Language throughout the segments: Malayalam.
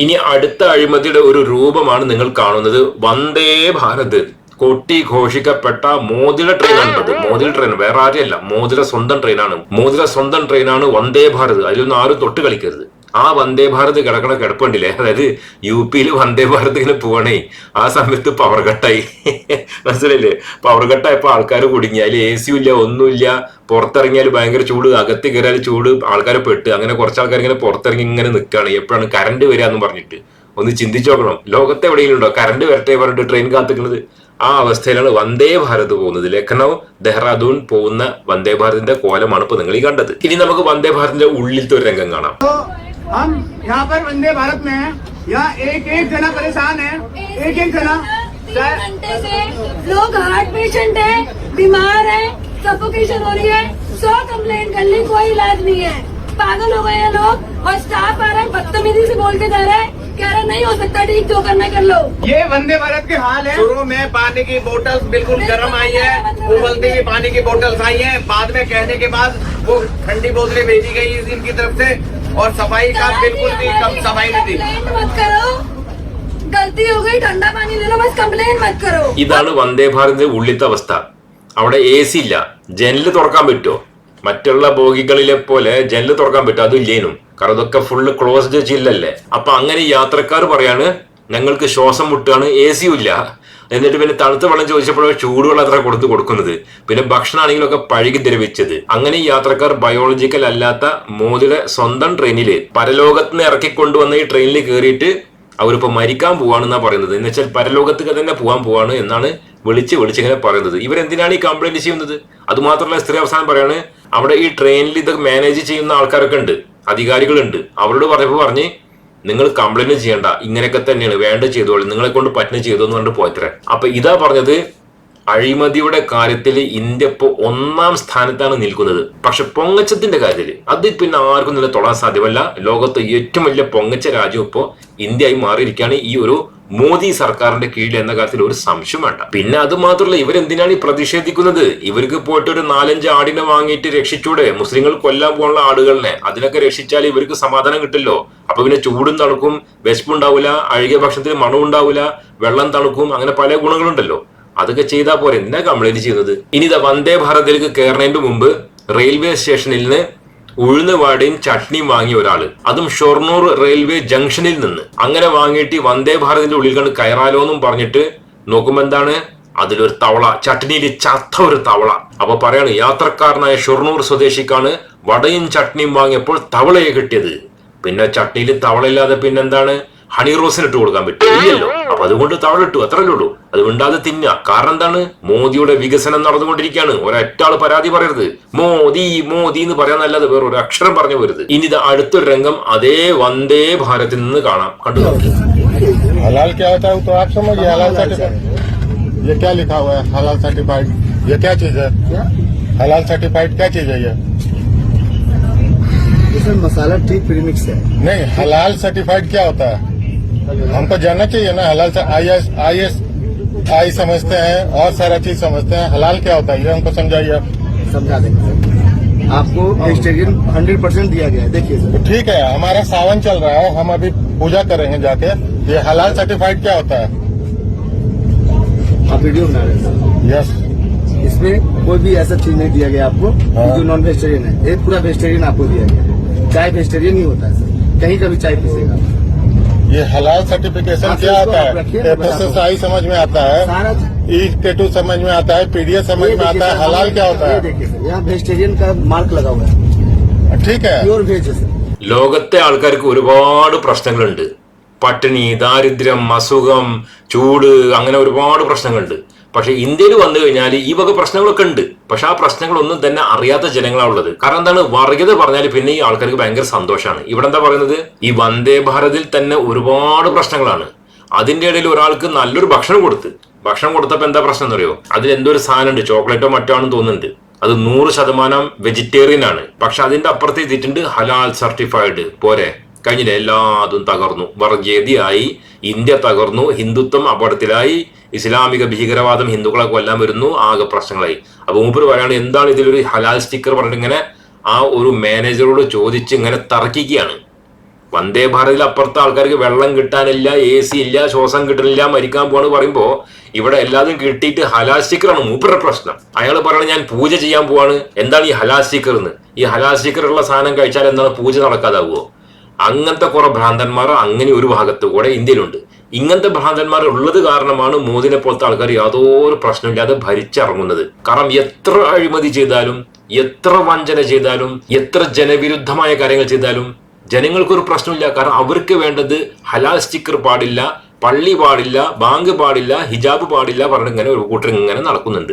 ഇനി അടുത്ത അഴിമതിയുടെ ഒരു രൂപമാണ് നിങ്ങൾ കാണുന്നത്. വന്ദേ ഭാരത്. കൊട്ടി ഘോഷിക്കപ്പെട്ട മോതിര ട്രെയിനാണ് അത്. മോതിര ട്രെയിൻ വേറെ ആരെയല്ല. മോതിര സ്വന്തം ട്രെയിനാണ്. മോതിര സ്വന്തം ട്രെയിനാണ് വന്ദേ ഭാരത്. അതിലൊന്നും ആരും തൊട്ട് കളിക്കരുത്. ആ വന്ദേ ഭാരത് കിടക്കണ കിടപ്പുണ്ടില്ലേ? അതായത് യു പിയിൽ വന്ദേ ഭാരത് ഇങ്ങനെ പോകണേ ആ സമയത്ത് പവർ കട്ടായി മനസ്സിലല്ലേ പവർ കട്ടായപ്പോൾ ആൾക്കാർ കുടുങ്ങി. അതിൽ എ സിയും ഇല്ല ഒന്നുമില്ല പുറത്തിറങ്ങിയാൽ ഭയങ്കര ചൂട്. അകത്ത് കയറിയാൽ ചൂട്. ആൾക്കാർ പെട്ട്. അങ്ങനെ കുറച്ച് ആൾക്കാർ ഇങ്ങനെ പുറത്തിറങ്ങി ഇങ്ങനെ നിൽക്കുകയാണ് എപ്പോഴാണ് കറണ്ട് വരിക എന്ന് പറഞ്ഞിട്ട്. ഒന്ന് ചിന്തിച്ചു നോക്കണം. ലോകത്ത് എവിടെയെങ്കിലും ഉണ്ടോ? കറണ്ട് വരട്ടെ പറഞ്ഞിട്ട് ട്രെയിൻ കാത്തിക്കുന്നത് ആ അവസ്ഥയിലാണ് വന്ദേ ഭാരത് പോകുന്നത്. ലഖനൗ ദെഹ്റാദൂൺ പോകുന്ന വന്ദേ ഭാരതിന്റെ കോലമാണ് ഇപ്പൊ നിങ്ങൾ ഈ കണ്ടത്. ഇനി നമുക്ക് വന്ദേ ഭാരതിന്റെ ഉള്ളിലത്തെ ഒരു രംഗം കാണാം. हम यहाँ पर वंदे भारत में हैं। यहाँ एक एक जना परेशान है। एक एक जना। घंटे से लोग हार्ट पेशेंट है बीमार है सफोकेशन हो रही है। सौ कंप्लेंट कर ली कोई इलाज नहीं है। पागल हो गए हैं लोग और स्टाफ आ रहा है बदतमीजी से बोल के जा रहा है। कह रहा नहीं हो सकता ठीक जो करना कर लो। ये वंदे भारत के हाल है। शुरू में पानी की बोतल बिल्कुल गर्म आई है। उबलती हुई पानी की बोतल्स आई है। बाद में कहने के बाद वो ठंडी बोतलें भेजी गई इनकी तरफ़ से। और सफाई का बिल्कुल भी कम सफाई नहीं थी कंप्लेंट मत करो गलती हो गई ठंडा पानी ले लो बस कंप्लेंट मत करो ഇതാണ് വന്ദേ ഭാരതിന്റെ ഉള്ളിലത്തെ അവസ്ഥ അവിടെ എ സി ഇല്ല ജനല് തുറക്കാൻ പറ്റുമോ മറ്റുള്ള ബോഗികളിലെ പോലെ ജനല് തുറക്കാൻ പറ്റുമോ അതും ഇല്ലേനും കാരണം ഇതൊക്കെ ഫുള്ള് ക്ലോസ്ഡ് ചില്ലല്ലേ അപ്പൊ അങ്ങനെ യാത്രക്കാർ പറയാണ് ഞങ്ങൾക്ക് ശ്വാസം മുട്ടാണ് എ സിയും ഇല്ല എന്നിട്ട് പിന്നെ തണുത്ത വെള്ളം ചോദിച്ചപ്പോഴും ചൂടുവെള്ളം അത്ര കൊടുത്ത് കൊടുക്കുന്നത്. പിന്നെ ഭക്ഷണമാണെങ്കിലൊക്കെ പഴുകി ദ്രവിച്ചത്. അങ്ങനെ യാത്രക്കാർ ബയോളജിക്കൽ അല്ലാത്ത മോദിയുടെ സ്വന്തം ട്രെയിനിൽ പരലോകത്ത് നിന്ന് ഇറക്കിക്കൊണ്ടുവന്ന ഈ ട്രെയിനിൽ കയറിയിട്ട് അവരിപ്പോ മരിക്കാൻ പോവാണെന്നാണ് പറയുന്നത്. എന്ന് വെച്ചാൽ പരലോകത്തേക്ക് തന്നെ പോകാൻ പോവാണ് എന്നാണ് വിളിച്ച് വിളിച്ചിങ്ങനെ പറയുന്നത്. ഇവരെന്തിനാണ് ഈ കംപ്ലൈന്റ് ചെയ്യുന്നത്? അതുമാത്രമല്ല സ്ത്രീ അവസാനം പറയാണ് അവിടെ ഈ ട്രെയിനിൽ ഇത് മാനേജ് ചെയ്യുന്ന ആൾക്കാരൊക്കെ ഉണ്ട്. അധികാരികളുണ്ട്. അവരോട് പറഞ്ഞപ്പോൾ പറഞ്ഞ് നിങ്ങൾ കംപ്ലൈന്റ് ചെയ്യണ്ട ഇങ്ങനെയൊക്കെ തന്നെയാണ് വേണ്ട ചെയ്തോളൂ നിങ്ങളെ കൊണ്ട് പറ്റുന്ന ചെയ്തു എന്ന് പറഞ്ഞിട്ട് അപ്പൊ ഇതാ പറഞ്ഞത് അഴിമതിയുടെ കാര്യത്തിൽ ഇന്ത്യ ഇപ്പോൾ ഒന്നാം സ്ഥാനത്താണ് നിൽക്കുന്നത്. പക്ഷെ പൊങ്ങച്ചത്തിന്റെ കാര്യത്തിൽ അത് പിന്നെ ആർക്കും നില തൊടാൻ സാധ്യമല്ല. ലോകത്ത് ഏറ്റവും വലിയ പൊങ്ങച്ച രാജ്യം ഇപ്പോൾ ഇന്ത്യയായി മാറിയിരിക്കുകയാണ് ഈ ഒരു മോദി സർക്കാരിന്റെ കീഴിൽ എന്ന കാര്യത്തിൽ ഒരു സംശയം വേണ്ട. പിന്നെ അത് മാത്രമല്ല ഇവരെന്തിനാണ് ഈ പ്രതിഷേധിക്കുന്നത്? ഇവർക്ക് പോയിട്ട് ഒരു നാലഞ്ച് ആടിനെ വാങ്ങിയിട്ട് രക്ഷിച്ചൂടെ? മുസ്ലിങ്ങൾ കൊല്ലാൻ പോകാനുള്ള ആടുകളിനെ അതിനൊക്കെ രക്ഷിച്ചാൽ ഇവർക്ക് സമാധാനം കിട്ടില്ലോ. അപ്പൊ പിന്നെ ചൂടും തണുക്കും വിശപ്പുണ്ടാവില്ല അഴുകിയ ഭക്ഷണത്തിന് മണം ഉണ്ടാവില്ല വെള്ളം തണുക്കും അങ്ങനെ പല ഗുണങ്ങളുണ്ടല്ലോ. അതൊക്കെ ചെയ്താൽ പോരെ. എന്നാ കംപ്ലൈന്റ് ചെയ്യുന്നത്? ഇനി ഇതാ വന്ദേ ഭാരതിലേക്ക് കയറുന്നതിന് മുമ്പ് റെയിൽവേ സ്റ്റേഷനിൽ നിന്ന് ഉഴുന്ന് വാടയും ചട്നിയും വാങ്ങിയ ഒരാൾ അതും ഷൊർണൂർ റെയിൽവേ ജംഗ്ഷനിൽ നിന്ന്. അങ്ങനെ വാങ്ങിയിട്ട് വന്ദേ ഭാരതിന്റെ ഉള്ളിൽ കണ്ട് കയറാലോ എന്നും പറഞ്ഞിട്ട് നോക്കുമ്പോ എന്താണ്? അതിലൊരു തവള ചട്നിയിൽ ചത്ത ഒരു തവള. അപ്പൊ പറയാണ് യാത്രക്കാരനായ ഷൊർണൂർ സ്വദേശിക്കാണ് വടയും ചട്നിയും വാങ്ങിയപ്പോൾ തവളയെ കിട്ടിയത്. പിന്നെ ചട്നിയിൽ തവളയില്ലാതെ പിന്നെന്താണ് ഹണി റോസിന് ഇട്ട് കൊടുക്കാൻ പറ്റും ഇല്ലല്ലോ അപ്പൊ അതുകൊണ്ട് തവള ഇട്ടു അത്രല്ലേ ഉള്ളൂ അത് മിണ്ടാതെ തിന്നുക കാരണം എന്താണ് മോദിയുടെ വികസനം നടന്നുകൊണ്ടിരിക്കുകയാണ് ഒരൊറ്റ ആള് പരാതി പറയരുത് മോദി മോദി എന്ന് പറയാന്നല്ലാതെ വേറെ ഒരു അക്ഷരം പറഞ്ഞു വരുത് ഇനി ഇത് അടുത്തൊരു രംഗം അതേ വന്ദേ ഭാരതിൽ നിന്ന് കാണാം കണ്ടു നോക്കി हलाल क्या होता है वो तो आप समझिए हलाल सर्टिफाइड ये क्या लिखा हुआ है हलाल सर्टिफाइड ये क्या चीज है हलाल सर्टिफाइड क्या चीज है ये इसमें मसाला ठीक प्रीमिक्स है नहीं हलाल सर्टिफाइड क्या होता है हमको जानना चाहिए ना हलाल से I S I S I समझते हैं और सारा चीज़ समझते हैं। हलाल क्या होता है? ये हमको समझाइए आप। समझा देंगे आपको वेजिटेरियन हंड्रेड परसेंट दिया गया है। देखिए सर। ठीक है हमारा सावन चल रहा है हम अभी पूजा करेंगे जाके। ये हलाल सर्टिफाइड क्या होता है? आप वीडियो बना रहे हैं यस इसमें कोई भी ऐसा चीज़ नहीं दिया गया आपको हाँ। जो नॉन वेजिटेरियन है। एक पूरा वेजिटेरियन आपको दिया गया है। चाय वेजिटेरियन ही होता है सर। कहीं का भी चाय पीसेगा ये हलाल सर्टिफिकेशन आप क्या इसको आता आप है रखिए, मैं एफ बताता हूँ। आई समझ में आता है सारा ई टेटू समझ में आता है पीडीएस समझ ये में देखिए आता है सर, हलाल क्या होता ये है देखिए सर यहाँ वेजिटेरियन का मार्क लगा हुआ है ठीक है प्योर वेज है सर ലോകത്തെ ആൾക്കാർക്ക് ഒരുപാട് പ്രശ്നങ്ങളുണ്ട് പട്ടിണി ദാരിദ്ര്യം അസുഖം ചൂട് അങ്ങനെ ഒരുപാട് പ്രശ്നങ്ങളുണ്ട് പക്ഷെ ഇന്ത്യയിൽ വന്നു കഴിഞ്ഞാൽ ഈ വക പ്രശ്നങ്ങളൊക്കെ ഉണ്ട്. പക്ഷെ ആ പ്രശ്നങ്ങളൊന്നും തന്നെ അറിയാത്ത ജനങ്ങളാണ് ഉള്ളത്. കാരണം എന്താണ്? വർഗീയത പറഞ്ഞാൽ പിന്നെ ഈ ആൾക്കാർക്ക് ഭയങ്കര സന്തോഷമാണ്. ഇവിടെ എന്താ പറയുന്നത്? ഈ വന്ദേ ഭാരതിൽ തന്നെ ഒരുപാട് പ്രശ്നങ്ങളാണ്. അതിന്റെ ഇടയിൽ ഒരാൾക്ക് നല്ലൊരു ഭക്ഷണം കൊടുത്ത്. ഭക്ഷണം കൊടുത്തപ്പോൾ എന്താ പ്രശ്നം എന്നറിയോ? അതിൽ എന്തോ ഒരു സാധനം ഉണ്ട്. ചോക്ലേറ്റോ മറ്റോ ആണെന്ന് തോന്നുന്നുണ്ട്. അത് നൂറ് ശതമാനം വെജിറ്റേറിയൻ ആണ്. പക്ഷെ അതിന്റെ അപ്പുറത്ത് എത്തിയിട്ടുണ്ട് ഹലാൽ സർട്ടിഫൈഡ്. പോരെ? കഴിഞ്ഞില്ല? എല്ലാതും തകർന്നു. വർഗീയതയായി ഇന്ത്യ തകർന്നു. ഹിന്ദുത്വം അപകടത്തിലായി. ഇസ്ലാമിക ഭീകരവാദം ഹിന്ദുക്കളെ കൊല്ലാൻ വരുന്നു. ആകെ പ്രശ്നങ്ങളായി. അപ്പൊ മൂപ്പർ പറയാണ് എന്താണ് ഇതിലൊരു ഹലാൽ സ്റ്റിക്കർ പറഞ്ഞിട്ട് ഇങ്ങനെ ആ ഒരു മാനേജറോട് ചോദിച്ച് ഇങ്ങനെ തർക്കിക്കുകയാണ്. വന്ദേ ഭാരതിൽ അപ്പുറത്തെ ആൾക്കാർക്ക് വെള്ളം കിട്ടാനില്ല എ സി ഇല്ല ശ്വാസം കിട്ടണില്ല മരിക്കാൻ പോവാണ് പറയുമ്പോൾ ഇവിടെ എല്ലാതും കിട്ടിയിട്ട് ഹലാൽ സ്റ്റിക്കറാണ് മൂപ്പരുടെ പ്രശ്നം. അയാൾ പറയണ ഞാൻ പൂജ ചെയ്യാൻ പോവാണ്. എന്താണ് ഈ ഹലാൽ സ്റ്റിക്കർ എന്ന്? ഈ ഹലാൽ സ്റ്റിക്കർ ഉള്ള സാധനം കഴിച്ചാൽ എന്താണ് പൂജ നടക്കാതാവുമോ അങ്ങനത്തെ കുറെ ഭ്രാന്തന്മാർ അങ്ങനെ ഒരു ഭാഗത്ത് കൂടെ ഇന്ത്യയിലുണ്ട്. ഇങ്ങനത്തെ ഭ്രാന്തന്മാർ ഉള്ളത് കാരണമാണ് മോദിനെ പോലത്തെ ആൾക്കാർ യാതൊരു പ്രശ്നമില്ലാതെ ഭരിച്ചിറങ്ങുന്നത്. കാരണം എത്ര അഴിമതി ചെയ്താലും എത്ര വഞ്ചന ചെയ്താലും എത്ര ജനവിരുദ്ധമായ കാര്യങ്ങൾ ചെയ്താലും ജനങ്ങൾക്കൊരു പ്രശ്നമില്ല കാരണം അവർക്ക് വേണ്ടത് ഹലാൽ സ്റ്റിക്കർ പാടില്ല പള്ളി പാടില്ല ബാങ്ക് പാടില്ല ഹിജാബ് പാടില്ല പറഞ്ഞിട്ട് ഇങ്ങനെ ഒരു കൂട്ടർ ഇങ്ങനെ നടക്കുന്നുണ്ട്.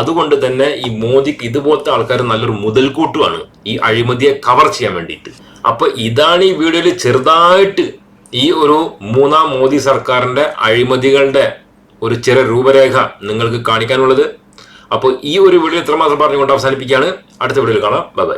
അതുകൊണ്ട് തന്നെ ഈ മോദിക്ക് ഇതുപോലത്തെ ആൾക്കാർ നല്ലൊരു മുതൽക്കൂട്ടുമാണ് ഈ അഴിമതിയെ കവർ ചെയ്യാൻ വേണ്ടിയിട്ട്. അപ്പൊ ഇതാണ് ഈ വീഡിയോയിൽ ചെറുതായിട്ട് ഈ ഒരു മൂന്നാം മോദി സർക്കാരിന്റെ അഴിമതികളുടെ ഒരു ചെറിയ രൂപരേഖ നിങ്ങൾക്ക് കാണിക്കാനുള്ളത്. അപ്പോൾ ഈ ഒരു വീഡിയോ ഇത്രമാത്രം പറഞ്ഞുകൊണ്ട് അവസാനിപ്പിക്കുകയാണ്. അടുത്ത വീഡിയോയിൽ കാണാം. ബൈ.